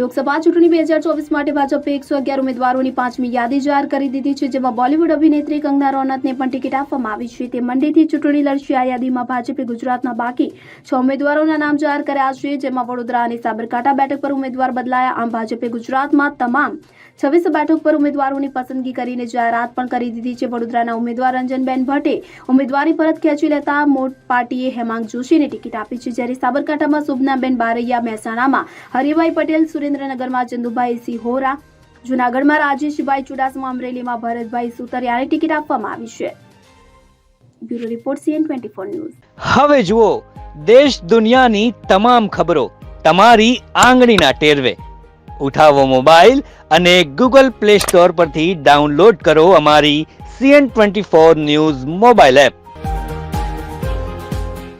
લોકસભા ચૂંટણી બે હજાર ચોવીસ માટે ભાજપે એકસો અગિયાર ઉમેદવારોની પાંચમી યાદી જાહેર કરી દીધી છે, જેમાં બોલિવૂડ અભિનેત્રી કંગના રનૌતને પણ ટિકિટ આપવામાં આવી છે. તે મંડેથી ચૂંટણી લડશે. આ યાદીમાં ભાજપે ગુજરાતના બાકી છ ઉમેદવારોના નામ જાહેર કર્યા છે, જેમાં વડોદરા અને સાબરકાંઠા બેઠક પર ઉમેદવાર બદલાયા. આમ ભાજપે ગુજરાતમાં તમામ છવ્વીસ બેઠક પર ઉમેદવારોની પસંદગી કરીને જાહેરાત પણ કરી દીધી છે. વડોદરાના ઉમેદવાર રંજનબેન ભટ્ટે ઉમેદવારી પરત ખેંચી લેતા મોટ પાર્ટીએ હેમાંગ જોશીને ટિકિટ આપી છે. જ્યારે સાબરકાંઠામાં શુભનાબેન બારૈયા મહેસાણામાં હરિભાઈ પટેલ સુરેન્દ્રનગરમાં ચંદુભાઈ સિહોરા જુનાગઢમાં રાજેશભાઈ ચુડાસમા, અમરેલીમાં ભરતભાઈ સુતરિયાને ટિકિટ આપવામાં આવી છે. Bureau report CN twenty four news. હવે જુઓ, દેશ દુનિયાની તમામ ખબરો તમારી આંગળીના ટેરવે. ઉઠાવો મોબાઈલ અને ગૂગલ પ્લે સ્ટોર પરથી ડાઉનલોડ કરો અમારી CN twenty four news mobile app.